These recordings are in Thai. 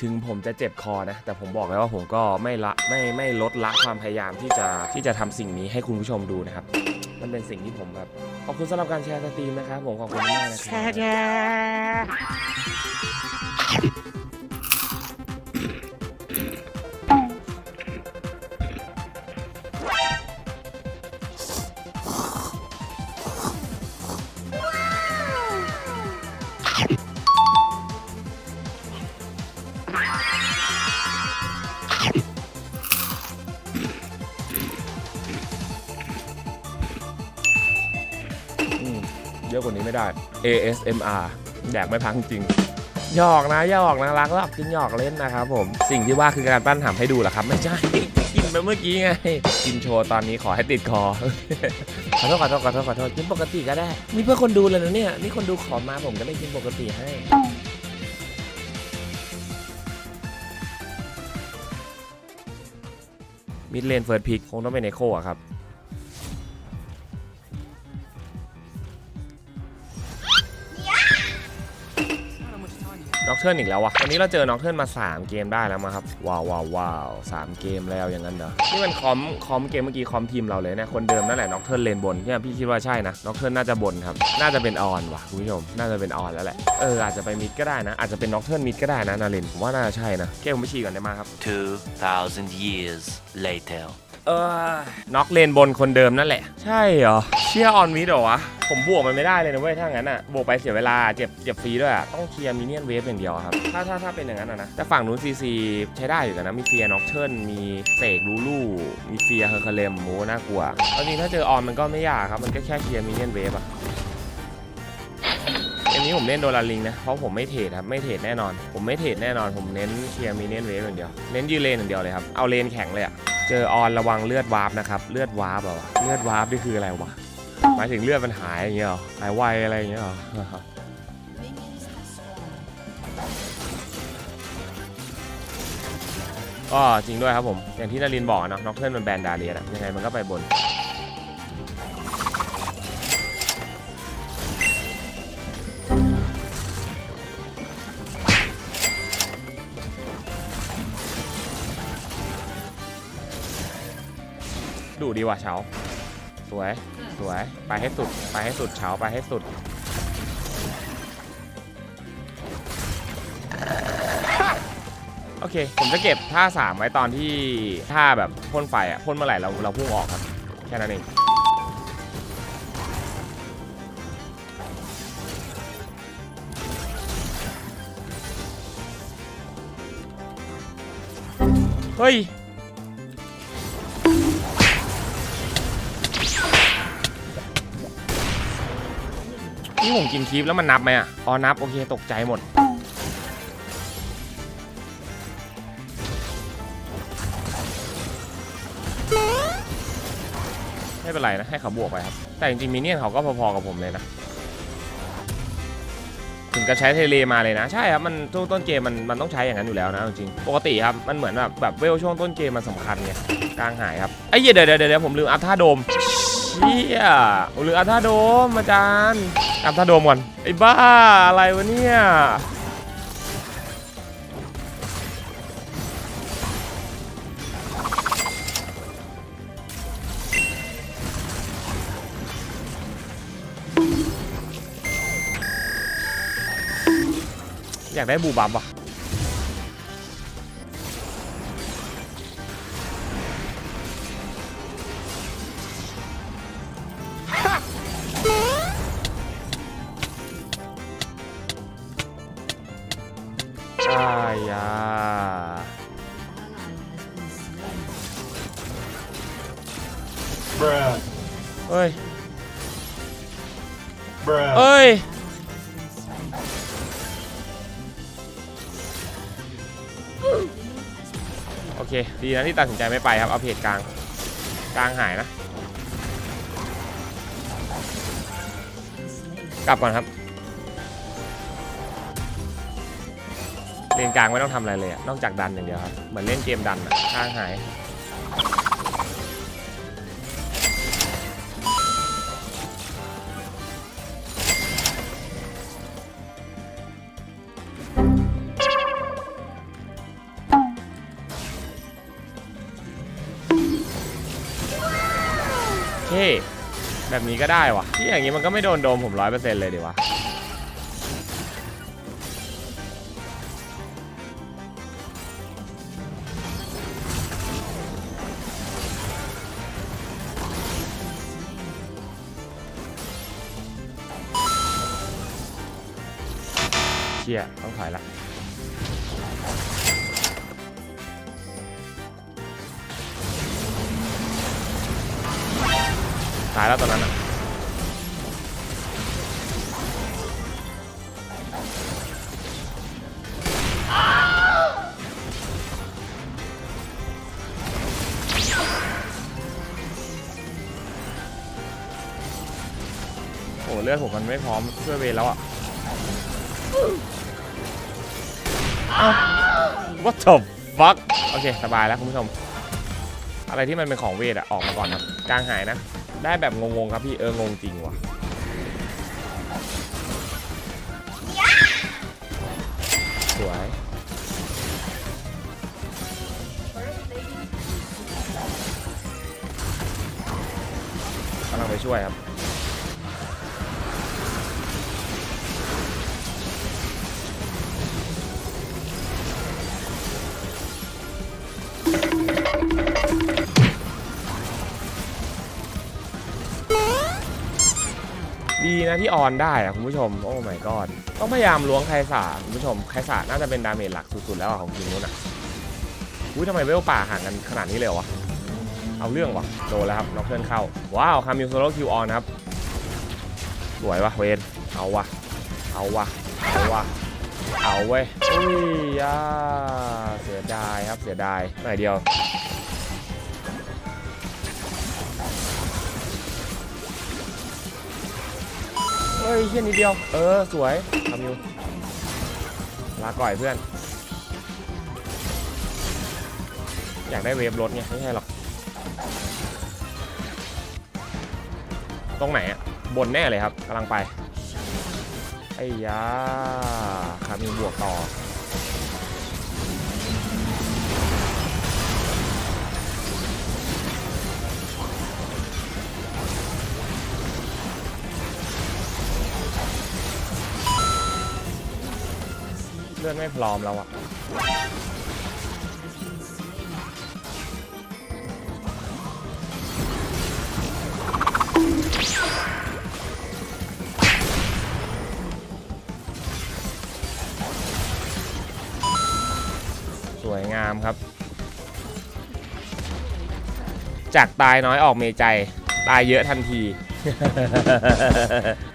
ถึงผมจะเจ็บคอนะ แต่ผมบอกเลยว่าผมก็ไม่ละไม่ไม่ลดละความพยายามที่จะที่จะทำสิ่งนี้ให้คุณผู้ชมดูนะครับ มันเป็นสิ่งที่ผมแบบขอบคุณสำหรับการแชร์สตรีมนะครับผมขอบคุณมากนะครับอื ไม่ได้ ASMR แดกไม่พักจริงหยอกนะหยอกนะรักหรอกจริงหยอกเล่นนะครับผม สิ่งที่ว่าคือการปั้นหำให้ดูเหรอครับ ไม่ใช่กินไปเมื่อกี้ไง กินโชว์ตอนนี้ขอให้ติดคอขอโทษขอโทษขอโทษขอโทษกินปกติก็ได้นี่เพื่อคนดูเลยนะเนี่ยนี่คนดูขอมาผมก็ได้กินปกติให้มิดเลนเฟิร์สพิกคงต้องเป็นเอโคอะครับ น็อกเทิร์นอีกแล้ววะวันนี้เราเจอน็อกเทิร์นมา 3 เกมได้แล้วมาครับ ว้าวว้าวว้าวสามเกมแล้วอย่างนั้นเหรอ นี่มันคอมคอมเกมเมื่อกี้คอมทีมเราเลยเนี่ยคนเดิมนั่นแหละน็อกเทิร์นเลนบนเนี่ยพี่คิดว่าใช่นะน็อกเทิร์นน่าจะบนครับ น่าจะเป็นออนว่ะคุณผู้ชม น่าจะเป็นออนแล้วแหละ เอออาจจะไปมิดก็ได้นะ อาจจะเป็นน็อกเทิร์นมิดก็ได้นะนารินผมว่าน่าจะใช่นะเกมผมไปฉี่ก่อนได้มาครับ 2,000 years later. เออน็อกเลนบนคนเดิมนั่นแหละ ใช่เหรอ เชียร์ออนมิดเหรอวะ ผมบวกมันไม่ได้เลยนะเว้ย ถ้างั้นอะ บวกไปเสียเวลา เจ็บ เจ็บฟรีด้วยอะ ต้องเคลียร์มินเนี่ยนเวฟอย่างเดียวอะครับ ถ้า ถ้า ถ้าเป็นอย่างนั้นอะนะ แต่ฝั่งนู้นซีซีใช้ได้อยู่กันนะ มีเฟียน็อกเชิลมีเสกลูลู มีเฟียเฮอร์คาเลมโมน่ากลัวเอาจริงถ้าเจอออนมันก็ไม่ยากครับ มันก็แค่เคลียร์มินเนี่ยนเวฟอะเกมนี้ผมเล่นโดราลิงนะ เพราะผมไม่เทรดครับ ไม่เทรดแน่นอน ผมไม่เทรดแน่นอน ผมเน้นเคลียร์มินเนี่ยนเวฟอย่างเดียว เน้นยืนเลนอย่างเดียวเลยครับ เอาเลนแข็งเลยอะ เจอออนระวังเลือดวาร์ปนะครับ เลือดวาร์ปเหรอวะเลือดวาร์ปนี่คืออะไรวะ หมายถึงเลือดมันหายอย่างเงี้ยเหรอ หายไวอะไรอย่างเงี้ยเหรอก็จริงด้วยครับผม อย่างที่นารินบอกนะน็อกเทิร์นมันแบนดาเรียนะยังไงมันก็ไปบน ดูดีว่ะเฉาสวย สวย ไปให้สุด ไปให้สุดเฉาไปให้สุด โอเค ผมจะเก็บท่าสามไว้ตอนที่ท่าแบบพ่นไฟอะพ่นเมื่อไหร่เราเราพุ่งออกครับ แค่นั้นเองเฮ้ย นี่ผมกินคีฟแล้วมันนับไหมอะ อ๋อ นับ โอเค ตกใจหมด ไม่เป็นไรนะ ให้เขาบวกไปครับ แต่จริงๆมินเนี่ยนเขาก็พอๆกับผมเลยนะ ถึงกับใช้เทเลมาเลยนะ ใช่ครับ มันช่วงต้นเกมมันมันต้องใช้อย่างนั้นอยู่แล้วนะจริง ปกติครับ มันเหมือนแบบแบบเวลช่วงต้นเกมมันสำคัญไงกลางหายครับ ไอ้ยเหี้ยเดี๋ยวเดี๋ยวเดี๋ยวผมลืมอัพท่าโดมเชี่ยผมลืมอัพท่าโดมอาจารย์ อัพท่าโดมก่อนไอ้บ้าอะไรวะเนี่ยอยากได้บูบับอะ ใช่ยา Bruh. เฮ้ย Bruh. เอ้ยโอเค ดีนะที่ตัดสินใจไม่ไปครับ เอาเพจกลาง กลางหายนะ กลับก่อนครับ เลนกลางไม่ต้องทำอะไรเลยอะนอกจากดันอย่างเดียวครับ เหมือนเล่นเกมดันอะข้างหาย เฮ้ แบบนี้ก็ได้วะที่อย่างนี้มันก็ไม่โดนโดมผมร้อยเปอร์เซ็นต์เลยดีวะ ชี่ยต้องถอยละตายแล้วตอนนั้นอะโอ้เลือดผมมันไม่พร้อมช่วยเวรแล้วอะ what the fuck โอเค สบายแล้วคุณผู้ชม อะไรที่มันเป็นของเวทอะออกมาก่อนครับกลางหายนะ ได้แบบงงๆครับพี่เอองงจริงว่ะสวยกำลังไปช่วยครับ ดีนะที่ออนได้อะคุณผู้ชม โอ้ my god ต้องพยายามล้วงไคสาคุณผู้ชมไคสาน่าจะเป็นดาเมจหลักสุดๆแล้วอะของทีมนู้นอะอุ้ยทำไมเวลป่าห่างกันขนาดนี้เลยเหรอวะ เอาเรื่องวะโดนแล้วครับน็อกเพื่อนเข้า ว้าวคามิวโซโลคิวออนครับ สวยวะเวนเอาวะเอาวะเอาวะเอาเว้ยอุ้ยอ่าเสียดายครับเสียดายหน่อยเดียว เฮ้ยเฮี้ยนิดเดียว เออ สวยทำอยู่ลาก่อยเพื่อน อยากได้เวฟรถไงไม่ใช่หรอก ตรงไหนอะบนแน่เลยครับกำลังไป ไอ้ยาคามีบวกต่อ ลือดไม่พร้อมแล้วอะสวยงามครับ จากตายน้อยออกเมใจ ตายเยอะทันที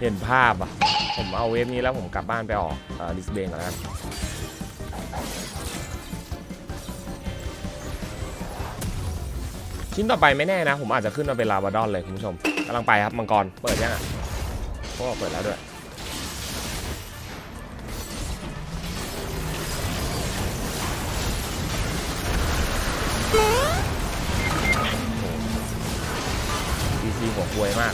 เห็นภาพอะ ผมเอาเวฟนี้แล้วผมกลับบ้านไปออกลิสเบนก่อนแล้ว ชิ้นต่อไปไม่แน่นะ ผมอาจจะขึ้นมาเป็นลาวาดอนเลยคุณผู้ชมกำลังไปครับมังกรเปิดยังอะโอ้เปิดแล้วด้วยดีซีหัวควยมาก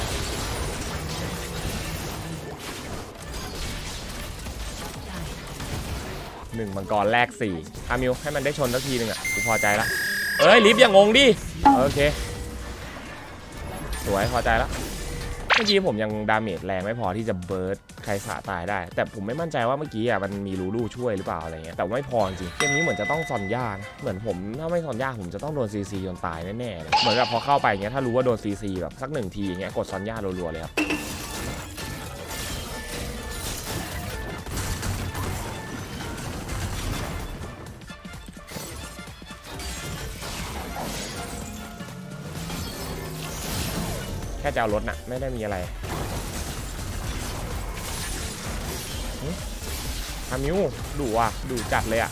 หนึ่งมังกรแรกสี่อามิวให้มันได้ชนสักทีหนึ่งอะกูพอใจละ เอ้ยลิฟต์อย่างงงดิ โอเค สวยพอใจแล้ว เมื่อกี้ผมยังดาเมจแรงไม่พอที่จะเบิร์ดใครสาตายได้ แต่ผมไม่มั่นใจว่าเมื่อกี้อะมันมีรูรูช่วยหรือเปล่าอะไรเงี้ย แต่ไม่พอจริง เกมนี้เหมือนจะต้องซอนยานะเหมือนผมถ้าไม่ซอนย่าผมจะต้องโดนซีซีจนตายแน่ๆเลยเหมือนกับพอเข้าไปเงี้ยถ้ารู้ว่าโดนซีซีแบบสักหนึ่งทีอย่างเงี้ยกดซอนย่ารัวๆเลยครับ ค่จะเอารถน่ะ ไม่ได้มีอะไรฮามิวดุอะดุจัดเลยอะ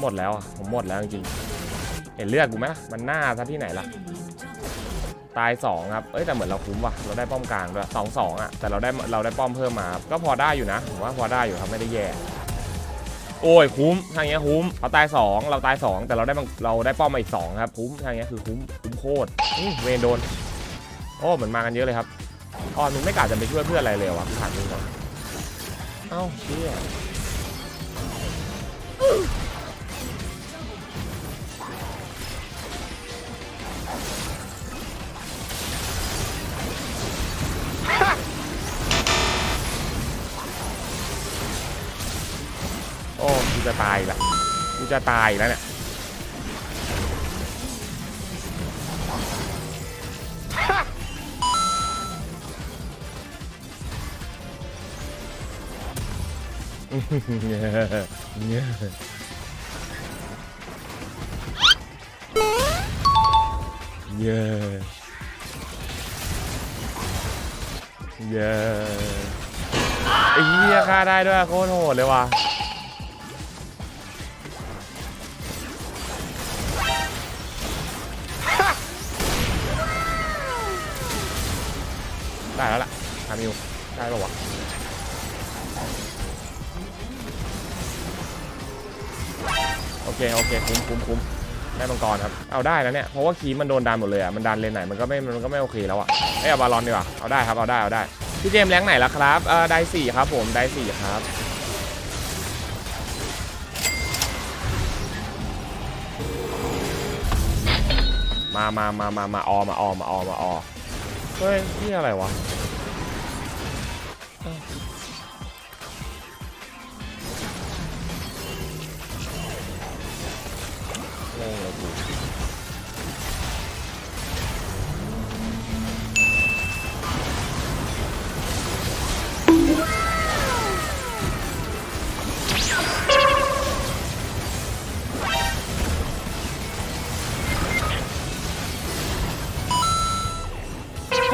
หมดแล้วอะผมหมดแล้วจริงๆเห็นเลือดกูไหมมันหน้าซะที่ไหนล่ะตาย2ครับ เอ้ยแต่เหมือนเราคุ้มว่ะ เราได้ป้อมกลางด้วยสองสองอะ แต่เราได้เราได้ป้อมเพิ่มมา ก็พอได้อยู่นะ ผมว่าพอได้อยู่ครับไม่ได้แย่ โอ้ยคุ้ม ทางเงี้ยคุ้มเขาตายสองเราตายสองแต่เราได้เราได้ป้อมมาอีกสองครับ คุ้มทางเงี้ยคือคุ้มคุ้มโคตรเวนโดน โอ้เหมือนมากันเยอะเลยครับอ๋อนมึงไม่กล้าจะไปช่วยเพื่อนอะไรเลยวะผ่านมึงก่อนเอ้าเชี่ย โอ้กูจะตายละกูจะตายแล้วเนี่ยเย้ เย้ไอ้เหี้ยฆ่าได้ด้วยโคตรโหดเลยว่ะได้แล้วล่ะทามิวได้ปะวะโอเค โอเค คุ้มคุ้มคุ้ม ได้มังกรครับ เอาได้แล้วเนี่ย เพราะว่าคีมันโดนดันหมดเลยอะ มันดันเลนไหนมันก็ไม่ มันก็ไม่โอเคแล้วอะเอ้เอาบาลอนดีกว่า เอาได้ครับ เอาได้ เอาได้ พี่เจมแรงไหนแล้วครับ เออได้สี่ครับผม ได้สี่ครับมามามามามาออมาออมาออมาออเฮ้ยนี่อะไรวะ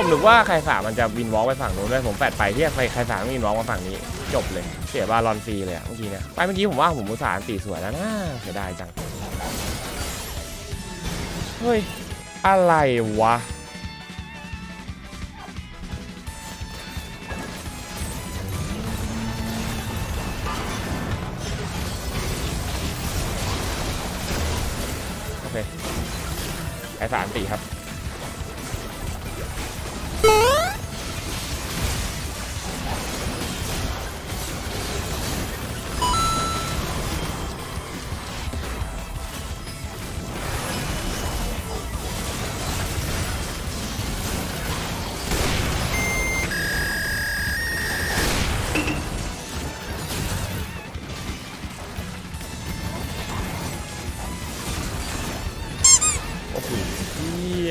ผมนึกว่าใครสามันจะวินวอล์กไปฝั่งนู้นด้วยผมแปดไปที่ใครใครสามวินวอล์กมาฝั่งนี้ จบเลย เสียบาลอนฟรีเลยเมื่อกี้เนี่ยไปเมื่อกี้ผมว่าผมอุตส่าห์อันตีสวยแล้วนะเสียดายจังเฮ้ยอะไรวะโอเคไอ้สามตีครับ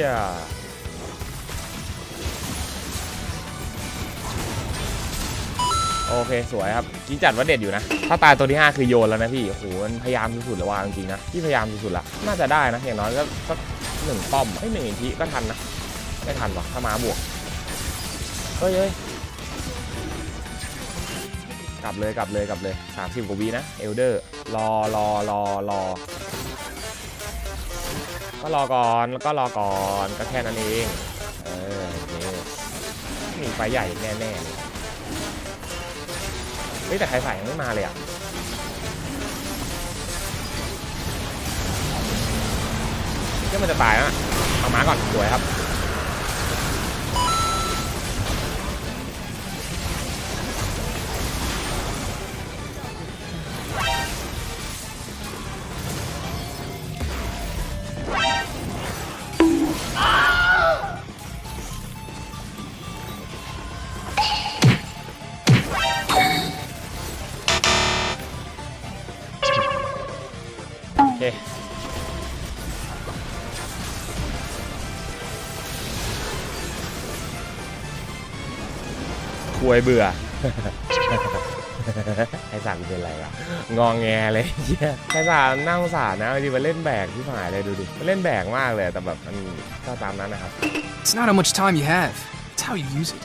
ยโอเคสวยครับกี้จัดว่าเด็ดอยู่นะ ถ้าตายตัวที่ 5 คือโยนแล้วนะพี่โอ้โหมันพยายามสุดๆเลยว่าจริงๆนะพี่พยายามสุดๆละน่าจะได้นะอย่างน้อยก็สักหนึ่งป้อมไอ้หนึ่งอินทีก็ทันนะไม่ทันวะถ้ามาบวกเฮ้ยเฮ้ยกลับเลยกลับเลยกลับเลย 30กว่าวีนะเอลเดอร์รอรอรอรอ ก็รอก่อนแล้วก็รอก่อนก็แค่นั้นเองเออโอเคมีไฟใหญ่แน่ๆเลยเฮ้ยแต่ใครใส่ยังไม่มาเลยอะเชื่อมันจะตายแล้วนะเอาม้าก่อนสวยครับ ควยเบื่อ ไอ้สามเป็นไรวะงองแงเลยเหี้ยไอ้สามน่าสงสารนะจริงๆมันเล่นแบกที่หายเลยดูดิมันเล่นแบกมากเลยแต่แบบมันก็ตามนั้นนะครับ It's not how much time you have, it's how you use it.